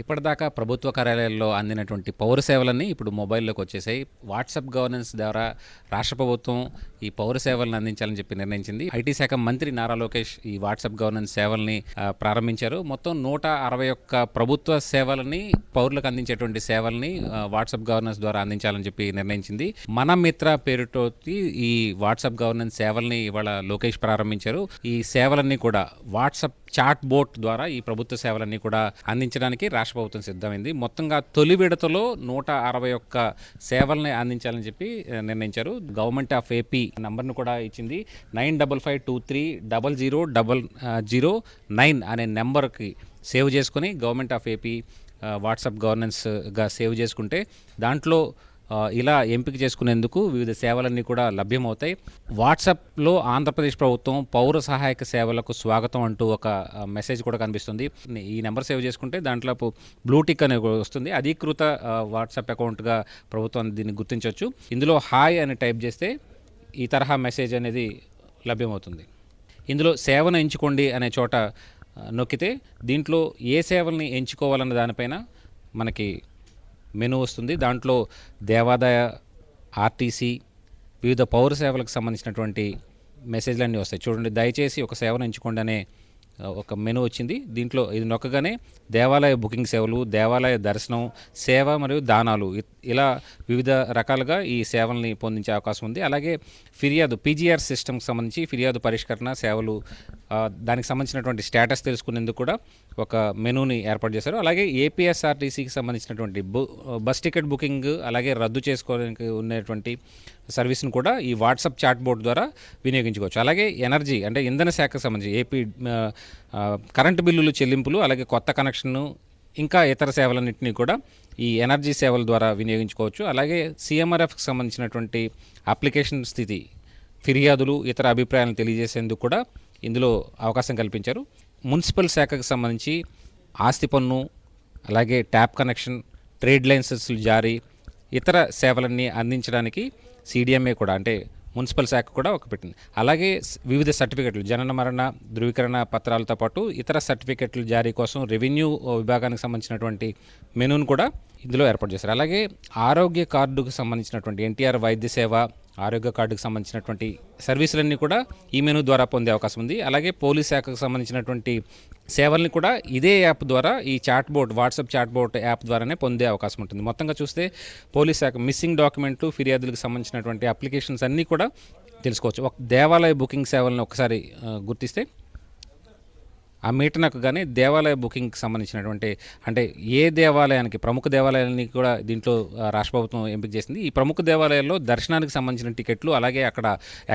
ఇప్పటిదాకా ప్రభుత్వ కార్యాలయాల్లో అందినటువంటి పౌర సేవలన్నీ ఇప్పుడు మొబైల్లోకి వచ్చేసాయి. వాట్సాప్ గవర్నెన్స్ ద్వారా రాష్ట్ర ప్రభుత్వం ఈ పౌర సేవలను అందించాలని చెప్పి నిర్ణయించింది. ఐటీ శాఖ మంత్రి నారా లోకేష్ ఈ వాట్సాప్ గవర్నెన్స్ సేవల్ని ప్రారంభించారు. మొత్తం నూట అరవై ఒక్క ప్రభుత్వ సేవలని పౌరులకు అందించేటువంటి సేవల్ని వాట్సాప్ గవర్నెన్స్ ద్వారా అందించాలని చెప్పి నిర్ణయించింది. మన మిత్ర పేరుతో ఈ వాట్సాప్ గవర్నెన్స్ సేవల్ని ఇవాళ లోకేష్ ప్రారంభించారు. ఈ సేవలన్నీ కూడా వాట్సాప్ చాట్ బోట్ ద్వారా ఈ ప్రభుత్వ సేవలన్నీ కూడా అందించడానికి రాష్ట్ర ప్రభుత్వం సిద్ధమైంది. మొత్తంగా తొలి విడతలో నూట అరవై ఒక్క సేవల్ని అందించాలని చెప్పి నిర్ణయించారు. గవర్నమెంట్ ఆఫ్ ఏపీ నంబర్ను కూడా ఇచ్చింది. Nine double five two three double zero double zero nine అనే నెంబర్కి సేవ్ చేసుకొని గవర్నమెంట్ ఆఫ్ ఏపీ వాట్సాప్ గవర్నెన్స్గా సేవ్ చేసుకుంటే దాంట్లో ఇలా ఎంపిక చేసుకునేందుకు వివిధ సేవలన్నీ కూడా లభ్యమవుతాయి. వాట్సాప్లో ఆంధ్రప్రదేశ్ ప్రభుత్వం పౌర సహాయక సేవలకు స్వాగతం అంటూ ఒక మెసేజ్ కూడా కనిపిస్తుంది. ఈ నెంబర్ సేవ్ చేసుకుంటే దాంట్లో బ్లూటిక్ అనేది వస్తుంది. అధీకృత వాట్సాప్ అకౌంట్గా ప్రభుత్వం దీన్ని గుర్తించవచ్చు ఇందులో హాయ్ అని టైప్ చేస్తే ఈ తరహా మెసేజ్ అనేది లభ్యమవుతుంది. ఇందులో సేవను ఎంచుకోండి అనే చోట నొక్కితే దీంట్లో ఏ సేవల్ని ఎంచుకోవాలన్న దానిపైన మనకి మెనూ వస్తుంది. దాంట్లో దేవాదాయ ఆర్టీసీ వివిధ పౌర సేవలకు సంబంధించినటువంటి మెసేజ్లు అన్నీ వస్తాయి. చూడండి దయచేసి ఒక సేవను ఎంచుకోండి అనే ఒక మెనూ వచ్చింది. దీంట్లో ఇది నొక్కగానే దేవాలయ బుకింగ్ సేవలు దేవాలయ దర్శనం సేవ మరియు దానాలు. ఇలా వివిధ రకాలుగా ఈ సేవల్ని పొందించే అవకాశం ఉంది. అలాగే ఫిర్యాదు పీజీఆర్ సిస్టమ్కి సంబంధించి ఫిర్యాదు పరిష్కరణ సేవలు దానికి సంబంధించినటువంటి స్టేటస్ తెలుసుకునేందుకు కూడా ఒక మెనూని ఏర్పాటు చేశారు. అలాగే ఏపీఎస్ఆర్టీసీకి సంబంధించినటువంటి బు బస్ టికెట్ బుకింగ్ అలాగే రద్దు చేసుకోవడానికి ఉన్నటువంటి సర్వీస్ను కూడా ఈ వాట్సాప్ చాట్ బోర్డ్ ద్వారా వినియోగించుకోవచ్చు. అలాగే ఎనర్జీ అంటే ఇంధన శాఖకు సంబంధించి ఏపీ కరెంటు బిల్లులు చెల్లింపులు అలాగే కొత్త కనెక్షన్ను ఇంకా ఇతర సేవలన్నింటినీ కూడా ఈ ఎనర్జీ సేవల ద్వారా వినియోగించుకోవచ్చు. అలాగే సిఎంఆర్ఎఫ్కి సంబంధించినటువంటి అప్లికేషన్ స్థితి ఫిర్యాదులు ఇతర అభిప్రాయాలను తెలియజేసేందుకు కూడా ఇందులో అవకాశం కల్పించారు. మున్సిపల్ శాఖకు సంబంధించి ఆస్తి పన్ను అలాగే ట్యాప్ కనెక్షన్ ట్రేడ్ లైసెన్సులు జారీ ఇతర సేవలన్నీ అందించడానికి సిడిఎంఏ కూడా అంటే మున్సిపల్ శాఖ కూడా ఒక పెట్టింది. అలాగే వివిధ సర్టిఫికెట్లు జనన మరణ ధృవీకరణ పత్రాలతో పాటు ఇతర సర్టిఫికెట్లు జారీ కోసం రెవెన్యూ విభాగానికి సంబంధించినటువంటి మెనూను కూడా ఇందులో ఏర్పాటు చేశారు. అలాగే ఆరోగ్య కార్డుకు సంబంధించినటువంటి ఎన్టీఆర్ వైద్య సేవ ఆరోగ్య కార్డుకు సంబంధించినటువంటి సర్వీసులన్నీ కూడా ఈ మెనూ ద్వారా పొందే అవకాశం ఉంది. అలాగే పోలీస్ శాఖకు సంబంధించినటువంటి సేవల్ని కూడా ఇదే యాప్ ద్వారా ఈ chat board WhatsApp chat board app ద్వారానే పొందే అవకాశం ఉంటుంది. మొత్తంగా చూస్తే పోలీస్ శాఖ మిస్సింగ్ డాక్యుమెంట్లు ఫిర్యాదులకు సంబంధించినటువంటి అప్లికేషన్స్ అన్నీ కూడా తెలుసుకోవచ్చు. ఒక దేవాలయ బుకింగ్ సేవలను ఒకసారి గుర్తిస్తే ఆ మీటనకు కానీ దేవాలయ బుకింగ్కి సంబంధించినటువంటి అంటే ఏ దేవాలయానికి ప్రముఖ దేవాలయాలని కూడా దీంట్లో రాష్ట్ర ప్రభుత్వం ఎంపిక చేసింది. ఈ ప్రముఖ దేవాలయాల్లో దర్శనానికి సంబంధించిన టికెట్లు అలాగే అక్కడ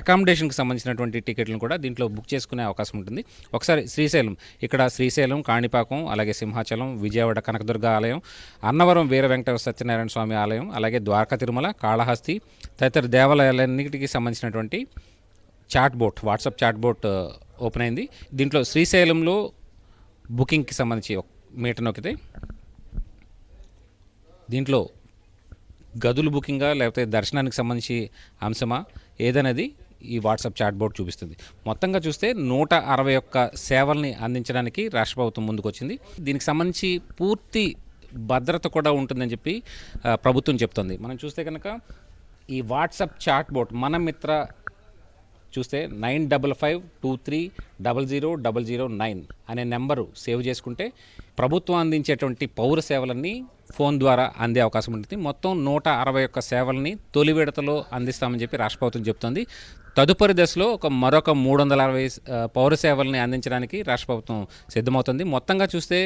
అకామిడేషన్కి సంబంధించినటువంటి టికెట్లను కూడా దీంట్లో బుక్ చేసుకునే అవకాశం ఉంటుంది. ఒకసారి శ్రీశైలం ఇక్కడ శ్రీశైలం కాణిపాకం అలాగే సింహాచలం విజయవాడ కనకదుర్గ ఆలయం అన్నవరం వీర వెంకట సత్యనారాయణ స్వామి ఆలయం అలాగే ద్వారకా తిరుమల కాళహస్తి తదితర దేవాలయాలన్నిటికీ సంబంధించినటువంటి chat bot WhatsApp chat bot open అయింది. దీంట్లో శ్రీశైలంలో బుకింగ్కి సంబంధించి ఒక మీటర్ నొక్కితే దీంట్లో గదులు బుకింగా లేకపోతే దర్శనానికి సంబంధించి అంశమా? ఏదనేది ఈ వాట్సాప్ చాట్ బోర్డ్ చూపిస్తుంది. మొత్తంగా చూస్తే నూట అరవై ఒక్క సేవల్ని అందించడానికి రాష్ట్ర ప్రభుత్వం ముందుకు వచ్చింది దీనికి సంబంధించి పూర్తి భద్రత కూడా ఉంటుందని చెప్పి ప్రభుత్వం చెప్తుంది. మనం చూస్తే కనుక ఈ WhatsApp chat board Mana Mitra చూస్తే nine double five two three double zero double zero nine అనే నెంబరు సేవ్ చేసుకుంటే ప్రభుత్వం అందించేటువంటి పౌర సేవలన్నీ ఫోన్ ద్వారా అందే అవకాశం ఉంటుంది. మొత్తం నూట అరవై ఒక్క సేవల్ని తొలి విడతలో అందిస్తామని చెప్పి రాష్ట్ర ప్రభుత్వం చెప్తుంది. తదుపరి దశలో ఒక మరొక మూడు వందల అరవై పౌర సేవల్ని అందించడానికి రాష్ట్ర ప్రభుత్వం సిద్ధమవుతుంది. మొత్తంగా చూస్తే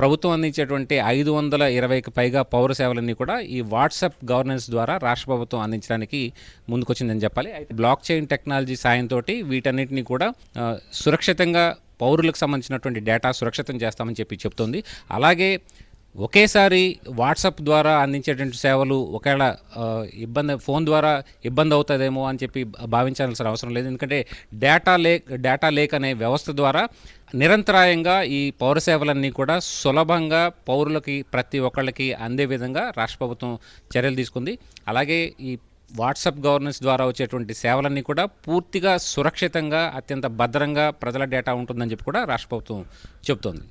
ప్రభుత్వం అందించేటువంటి ఐదు వందల ఇరవైకి పైగా పౌర సేవలన్నీ కూడా ఈ వాట్సాప్ గవర్నెన్స్ ద్వారా రాష్ట్ర ప్రభుత్వం అందించడానికి ముందుకొచ్చిందని చెప్పాలి. అయితే బ్లాక్ చైన్ టెక్నాలజీ సాయంతో వీటన్నిటిని కూడా సురక్షితంగా పౌరులకు సంబంధించినటువంటి డేటా సురక్షితం చేస్తామని చెప్పి చెప్తుంది. అలాగే ఒకేసారి వాట్సాప్ ద్వారా అందించేటువంటి సేవలు ఒకవేళ ఇబ్బంది ఫోన్ ద్వారా ఇబ్బంది అవుతుందేమో అని చెప్పి భావించాల్సిన అవసరం లేదు. ఎందుకంటే డేటా లేక్ డేటా లేక్ అనే వ్యవస్థ ద్వారా నిరంతరాయంగా ఈ పౌర సేవలన్నీ కూడా సులభంగా పౌరులకి ప్రతి ఒక్కళ్ళకి అందే విధంగా రాష్ట్ర ప్రభుత్వం చర్యలు తీసుకుంది. అలాగే ఈ వాట్సాప్ గవర్నెన్స్ ద్వారా వచ్చేటువంటి సేవలన్నీ కూడా పూర్తిగా సురక్షితంగా అత్యంత భద్రంగా ప్రజల డేటా ఉంటుందని చెప్పి కూడా రాష్ట్ర ప్రభుత్వం చెబుతోంది.